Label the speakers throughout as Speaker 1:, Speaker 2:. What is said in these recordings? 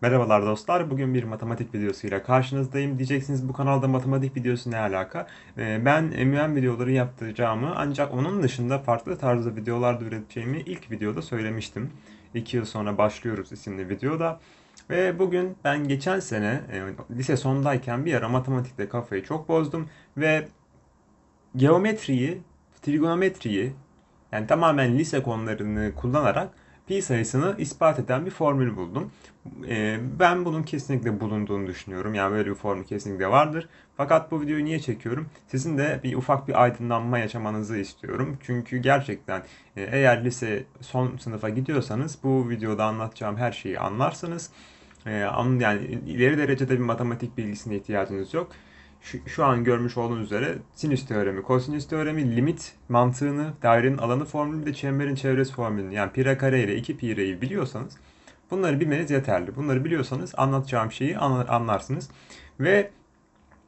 Speaker 1: Merhabalar dostlar. Bugün bir matematik videosuyla karşınızdayım. Diyeceksiniz bu kanalda matematik videosu ne alaka? Ee, Ben MUN videoları yaptıracağımı ancak onun dışında farklı tarzda videolar da üreteceğimi ilk videoda söylemiştim. 2 yıl sonra başlıyoruz isimli videoda. Ve bugün ben geçen sene e, lise sondayken bir ara matematikte kafayı çok bozdum ve geometriyi, trigonometriyi yani tamamen lise konularını kullanarak pi sayısını ispat eden bir formül buldum. Ee, ben bunun kesinlikle bulunduğunu düşünüyorum. Yani böyle bir formül kesinlikle vardır. Fakat bu videoyu niye çekiyorum? Sizin de bir ufak bir aydınlanma yaşamanızı istiyorum. Çünkü gerçekten e, eğer lise son sınıfa gidiyorsanız bu videoda anlatacağım her şeyi anlarsınız. Ee, yani ileri derecede bir matematik bilgisine ihtiyacınız yok şu, şu an görmüş olduğunuz üzere sinüs teoremi, kosinüs teoremi, limit mantığını, dairenin alanı formülü de çemberin çevresi formülünü yani pi kare ile 2 pi re'yi biliyorsanız bunları bilmeniz yeterli. Bunları biliyorsanız anlatacağım şeyi anlarsınız. Ve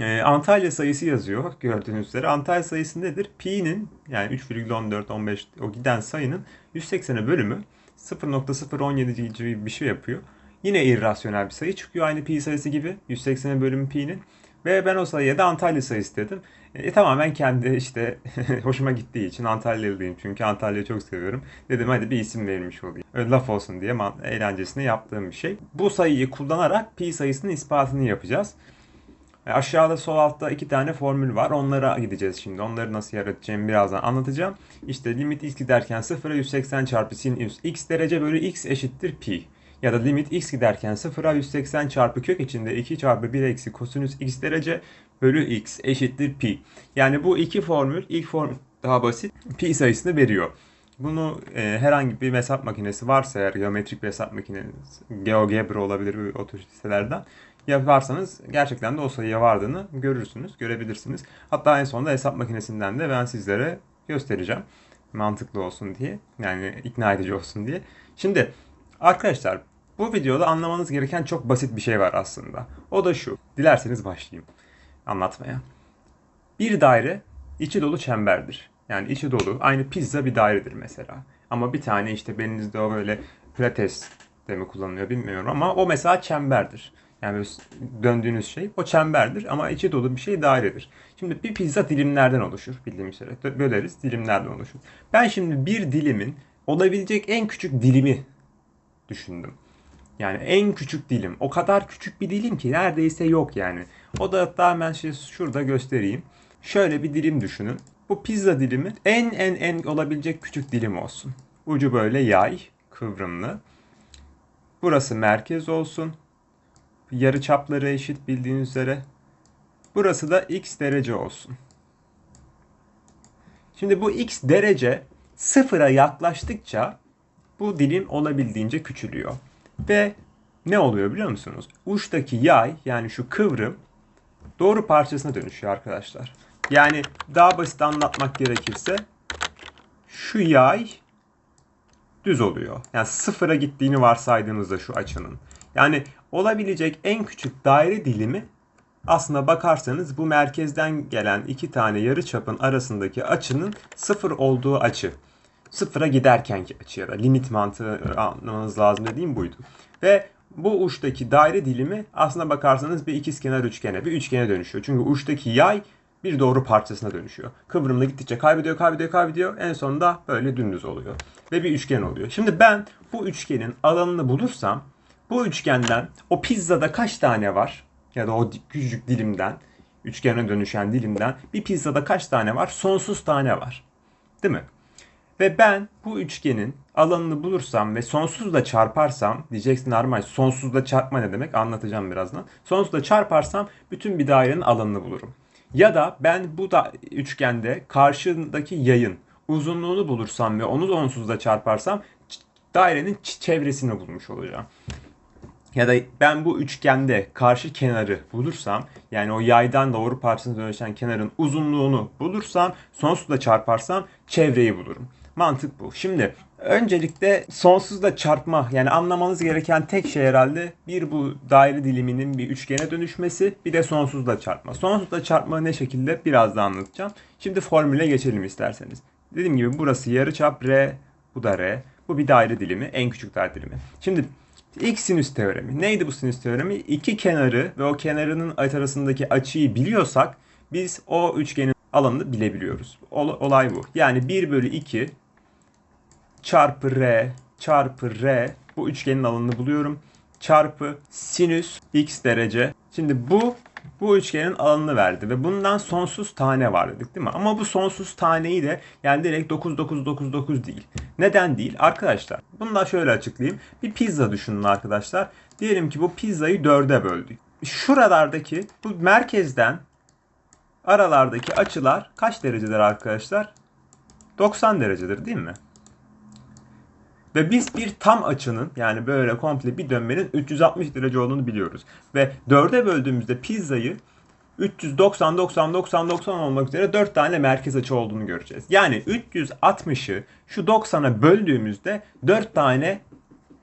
Speaker 1: e, Antalya sayısı yazıyor gördüğünüz üzere. Antalya sayısı nedir? Pi'nin yani 3,14, 15 o giden sayının 180'e bölümü 0.017 gibi bir şey yapıyor. Yine irrasyonel bir sayı çıkıyor aynı pi sayısı gibi. 180'e bölümü pi'nin. Ve ben o sayıya da Antalya sayısı dedim. E, tamamen kendi işte hoşuma gittiği için Antalyalıyım çünkü Antalya'yı çok seviyorum. Dedim hadi bir isim verilmiş olayım. Öyle laf olsun diye eğlencesine yaptığım bir şey. Bu sayıyı kullanarak pi sayısının ispatını yapacağız. E, aşağıda sol altta iki tane formül var. Onlara gideceğiz şimdi. Onları nasıl yaratacağımı birazdan anlatacağım. İşte limit x giderken 0'a 180 çarpı sin x derece bölü x eşittir pi ya da limit x giderken 0'a 180 çarpı kök içinde 2 çarpı 1 eksi kosinüs x derece bölü x eşittir pi. Yani bu iki formül ilk formül daha basit pi sayısını veriyor. Bunu e, herhangi bir hesap makinesi varsa eğer geometrik bir hesap makinesi, GeoGebra olabilir o tür yaparsanız gerçekten de o sayıya vardığını görürsünüz, görebilirsiniz. Hatta en sonunda hesap makinesinden de ben sizlere göstereceğim. Mantıklı olsun diye. Yani ikna edici olsun diye. Şimdi arkadaşlar bu videoda anlamanız gereken çok basit bir şey var aslında. O da şu. Dilerseniz başlayayım anlatmaya. Bir daire içi dolu çemberdir. Yani içi dolu. Aynı pizza bir dairedir mesela. Ama bir tane işte belinizde o böyle pilates de mi kullanılıyor bilmiyorum ama o mesela çemberdir. Yani döndüğünüz şey o çemberdir ama içi dolu bir şey dairedir. Şimdi bir pizza dilimlerden oluşur bildiğim üzere. Böleriz dilimlerden oluşur. Ben şimdi bir dilimin olabilecek en küçük dilimi düşündüm. Yani en küçük dilim. O kadar küçük bir dilim ki neredeyse yok yani. O da hatta hemen şey şurada göstereyim. Şöyle bir dilim düşünün. Bu pizza dilimi en en en olabilecek küçük dilim olsun. Ucu böyle yay, kıvrımlı. Burası merkez olsun. Yarı çapları eşit bildiğiniz üzere. Burası da x derece olsun. Şimdi bu x derece sıfıra yaklaştıkça bu dilim olabildiğince küçülüyor. Ve ne oluyor biliyor musunuz? Uçtaki yay yani şu kıvrım doğru parçasına dönüşüyor arkadaşlar. Yani daha basit anlatmak gerekirse şu yay düz oluyor. Yani sıfıra gittiğini varsaydığımızda şu açının. Yani olabilecek en küçük daire dilimi aslına bakarsanız bu merkezden gelen iki tane yarı çapın arasındaki açının sıfır olduğu açı sıfıra giderkenki açı ya da limit mantığı anlamanız lazım dediğim buydu. Ve bu uçtaki daire dilimi aslına bakarsanız bir ikizkenar üçgene, bir üçgene dönüşüyor. Çünkü uçtaki yay bir doğru parçasına dönüşüyor. Kıvrımda gittikçe kaybediyor, kaybediyor, kaybediyor. En sonunda böyle dümdüz oluyor. Ve bir üçgen oluyor. Şimdi ben bu üçgenin alanını bulursam bu üçgenden o pizzada kaç tane var? Ya da o küçücük dilimden, üçgene dönüşen dilimden bir pizzada kaç tane var? Sonsuz tane var. Değil mi? Ve ben bu üçgenin alanını bulursam ve sonsuzla çarparsam diyeceksin normal sonsuzla çarpma ne demek anlatacağım birazdan. Sonsuzla çarparsam bütün bir dairenin alanını bulurum. Ya da ben bu da üçgende karşındaki yayın uzunluğunu bulursam ve onu sonsuzla çarparsam dairenin çevresini bulmuş olacağım. Ya da ben bu üçgende karşı kenarı bulursam yani o yaydan doğru parçasına dönüşen kenarın uzunluğunu bulursam sonsuzla çarparsam çevreyi bulurum. Mantık bu. Şimdi öncelikle sonsuzla çarpma yani anlamanız gereken tek şey herhalde bir bu daire diliminin bir üçgene dönüşmesi bir de sonsuzla çarpma. Sonsuzla çarpma ne şekilde biraz da anlatacağım. Şimdi formüle geçelim isterseniz. Dediğim gibi burası yarıçap R, bu da R. Bu bir daire dilimi, en küçük daire dilimi. Şimdi İlk sinüs teoremi. Neydi bu sinüs teoremi? İki kenarı ve o kenarının arasındaki açıyı biliyorsak biz o üçgenin alanını bilebiliyoruz. Ol- olay bu. Yani 1 bölü 2 çarpı r çarpı r bu üçgenin alanını buluyorum. Çarpı sinüs x derece. Şimdi bu bu üçgenin alanını verdi ve bundan sonsuz tane var dedik değil mi? Ama bu sonsuz taneyi de yani direkt 9 9 9 9 değil. Neden değil? Arkadaşlar bunu da şöyle açıklayayım. Bir pizza düşünün arkadaşlar. Diyelim ki bu pizzayı dörde böldük. Şuralardaki bu merkezden aralardaki açılar kaç derecedir arkadaşlar? 90 derecedir değil mi? Ve biz bir tam açının yani böyle komple bir dönmenin 360 derece olduğunu biliyoruz. Ve 4'e böldüğümüzde pizzayı 390 90 90 90 olmak üzere 4 tane merkez açı olduğunu göreceğiz. Yani 360'ı şu 90'a böldüğümüzde 4 tane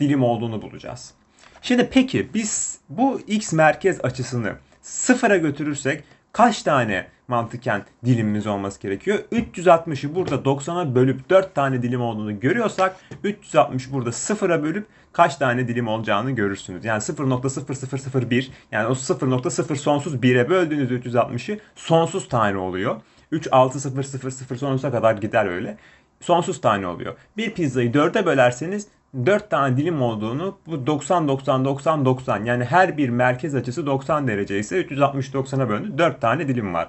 Speaker 1: dilim olduğunu bulacağız. Şimdi peki biz bu x merkez açısını sıfıra götürürsek kaç tane mantıken dilimimiz olması gerekiyor? 360'ı burada 90'a bölüp 4 tane dilim olduğunu görüyorsak 360 burada sıfıra bölüp kaç tane dilim olacağını görürsünüz. Yani 0.0001 yani o 0.0 sonsuz 1'e böldüğünüz 360'ı sonsuz tane oluyor. 3 6 0 0 0 sonsuza kadar gider öyle. Sonsuz tane oluyor. Bir pizzayı 4'e bölerseniz 4 tane dilim olduğunu bu 90 90 90 90 yani her bir merkez açısı 90 derece ise 360 90'a bölündü 4 tane dilim var.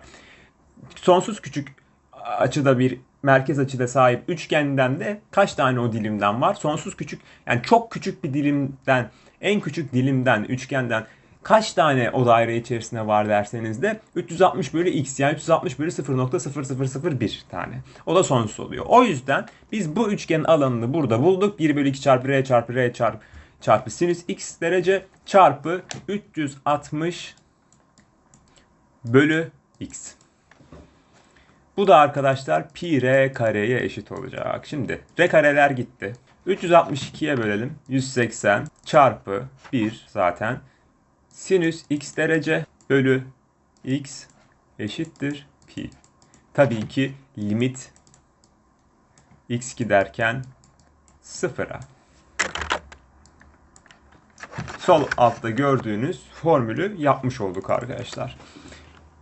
Speaker 1: Sonsuz küçük açıda bir merkez açıda sahip üçgenden de kaç tane o dilimden var? Sonsuz küçük yani çok küçük bir dilimden en küçük dilimden üçgenden kaç tane o daire içerisinde var derseniz de 360 bölü x yani 360 bölü 0.0001 tane. O da sonsuz oluyor. O yüzden biz bu üçgenin alanını burada bulduk. 1 bölü 2 çarpı r çarpı r çarpı çarpı sinüs x derece çarpı 360 bölü x. Bu da arkadaşlar pi r kareye eşit olacak. Şimdi r kareler gitti. 362'ye bölelim. 180 çarpı 1 zaten. Sinüs x derece bölü x eşittir pi. Tabii ki limit x giderken sıfıra. Sol altta gördüğünüz formülü yapmış olduk arkadaşlar.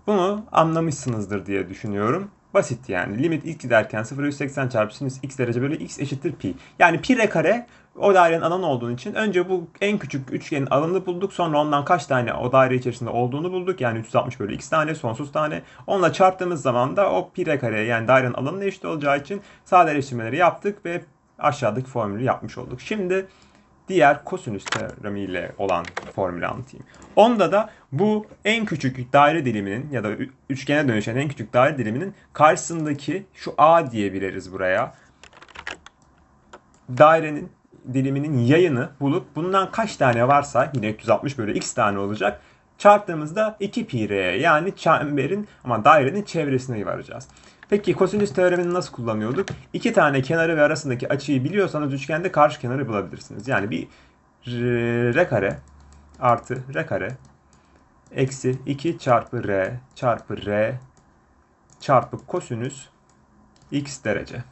Speaker 1: Bunu anlamışsınızdır diye düşünüyorum. Basit yani. Limit x giderken 0,180 çarpı sinüs x derece bölü x eşittir pi. Yani pi r kare o dairenin alanı olduğu için önce bu en küçük üçgenin alanını bulduk. Sonra ondan kaç tane o daire içerisinde olduğunu bulduk. Yani 360 bölü x tane sonsuz tane. Onunla çarptığımız zaman da o pi r kare yani dairenin alanına eşit olacağı için sadeleştirmeleri yaptık ve aşağıdaki formülü yapmış olduk. Şimdi diğer kosinüs teoremiyle olan formülü anlatayım. Onda da bu en küçük daire diliminin ya da üçgene dönüşen en küçük daire diliminin karşısındaki şu A diyebiliriz buraya. Dairenin diliminin yayını bulup bundan kaç tane varsa yine 360 bölü x tane olacak. Çarptığımızda 2 pi r yani çemberin ama dairenin çevresine varacağız. Peki kosinüs teoremini nasıl kullanıyorduk? İki tane kenarı ve arasındaki açıyı biliyorsanız üçgende karşı kenarı bulabilirsiniz. Yani bir r kare artı r kare eksi 2 çarpı r çarpı r çarpı kosinüs x derece.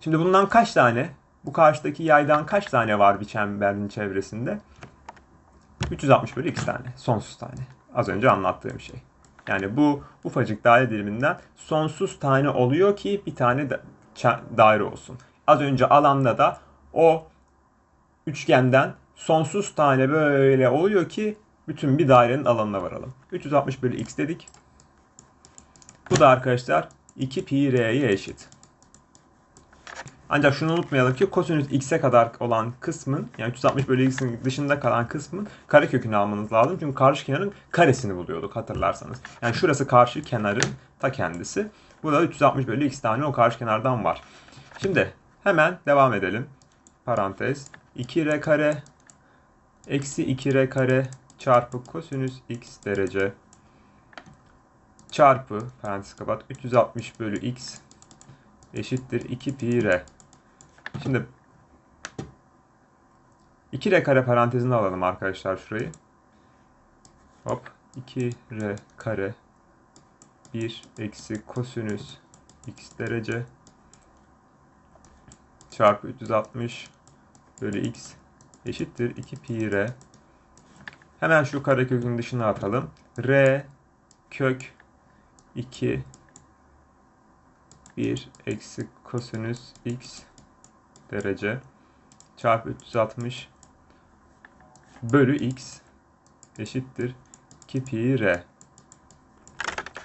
Speaker 1: Şimdi bundan kaç tane? Bu karşıdaki yaydan kaç tane var bir çemberin çevresinde? 360 bölü x tane. Sonsuz tane. Az önce anlattığım şey. Yani bu ufacık daire diliminden sonsuz tane oluyor ki bir tane da daire olsun. Az önce alanda da o üçgenden sonsuz tane böyle oluyor ki bütün bir dairenin alanına varalım. 360 bölü x dedik. Bu da arkadaşlar 2 pi r'ye eşit. Ancak şunu unutmayalım ki kosinüs x'e kadar olan kısmın yani 360 bölü x'in dışında kalan kısmın karekökünü almanız lazım. Çünkü karşı kenarın karesini buluyorduk hatırlarsanız. Yani şurası karşı kenarın ta kendisi. Bu da 360 bölü x tane o karşı kenardan var. Şimdi hemen devam edelim. Parantez 2r kare eksi 2r kare çarpı kosinüs x derece çarpı parantez kapat 360 bölü x eşittir 2 pi r. Şimdi 2 r kare parantezini alalım arkadaşlar şurayı. Hop 2 r kare 1 eksi kosinüs x derece çarpı 360 bölü x eşittir 2 pi r. Hemen şu karekökün dışına atalım. r kök 2 1 eksi kosinüs x derece çarpı 360 bölü x eşittir 2 pi r.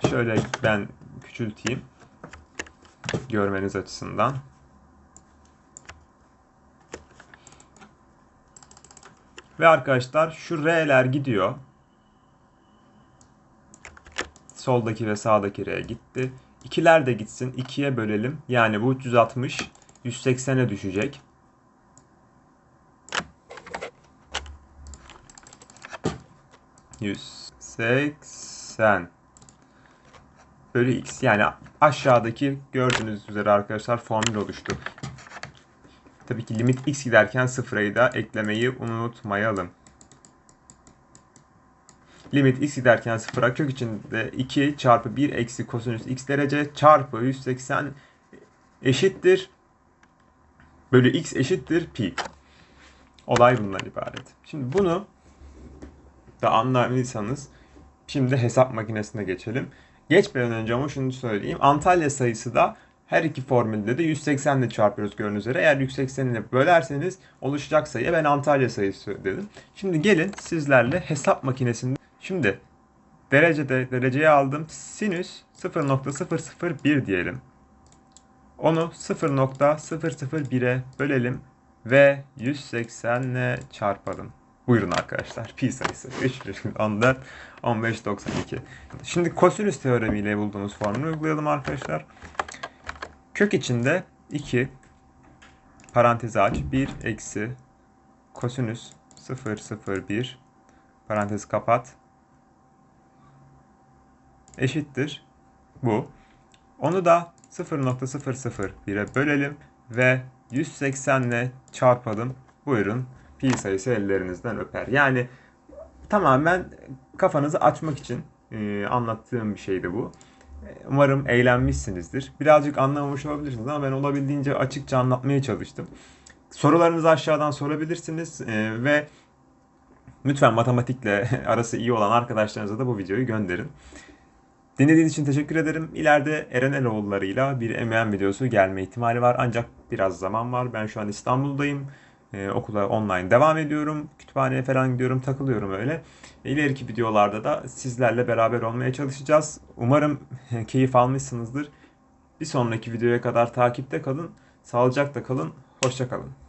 Speaker 1: Şöyle ben küçülteyim görmeniz açısından. Ve arkadaşlar şu R'ler gidiyor. Soldaki ve sağdaki R gitti. İkiler de gitsin. 2'ye bölelim. Yani bu 360 180'e düşecek. Yüz seksen bölü x yani aşağıdaki gördüğünüz üzere arkadaşlar formül oluştu. Tabii ki limit x giderken sıfırayı da eklemeyi unutmayalım. Limit x giderken sıfıra kök içinde 2 çarpı 1 eksi kosinüs x derece çarpı 180 eşittir. Bölü x eşittir pi. Olay bundan ibaret. Şimdi bunu da anlamadıysanız şimdi hesap makinesine geçelim. Geçmeden önce ama şunu söyleyeyim. Antalya sayısı da her iki formülde de 180 ile çarpıyoruz gördüğünüz üzere. Eğer 180 ile bölerseniz oluşacak sayıya ben Antalya sayısı dedim. Şimdi gelin sizlerle hesap makinesinde. Şimdi derecede dereceye aldım. Sinüs 0.001 diyelim. Onu 0.001'e bölelim ve 180 ile çarpalım. Buyurun arkadaşlar. Pi sayısı 3,14 1592. Şimdi kosinüs teoremiyle bulduğumuz formülü uygulayalım arkadaşlar. Kök içinde 2 parantez aç 1 eksi kosinüs 001 parantez kapat eşittir bu. Onu da 0.001'e bölelim ve 180 ile çarpalım. Buyurun pi sayısı ellerinizden öper. Yani tamamen kafanızı açmak için e, anlattığım bir şeydi bu. Umarım eğlenmişsinizdir. Birazcık anlamamış olabilirsiniz ama ben olabildiğince açıkça anlatmaya çalıştım. Sorularınızı aşağıdan sorabilirsiniz e, ve lütfen matematikle arası iyi olan arkadaşlarınıza da bu videoyu gönderin. Dinlediğiniz için teşekkür ederim. İleride Eren Eloğulları'yla bir MEM videosu gelme ihtimali var. Ancak biraz zaman var. Ben şu an İstanbul'dayım. Ee, okula online devam ediyorum. Kütüphaneye falan gidiyorum, takılıyorum öyle. İleriki videolarda da sizlerle beraber olmaya çalışacağız. Umarım keyif almışsınızdır. Bir sonraki videoya kadar takipte kalın. Sağlıcakla kalın. Hoşça kalın.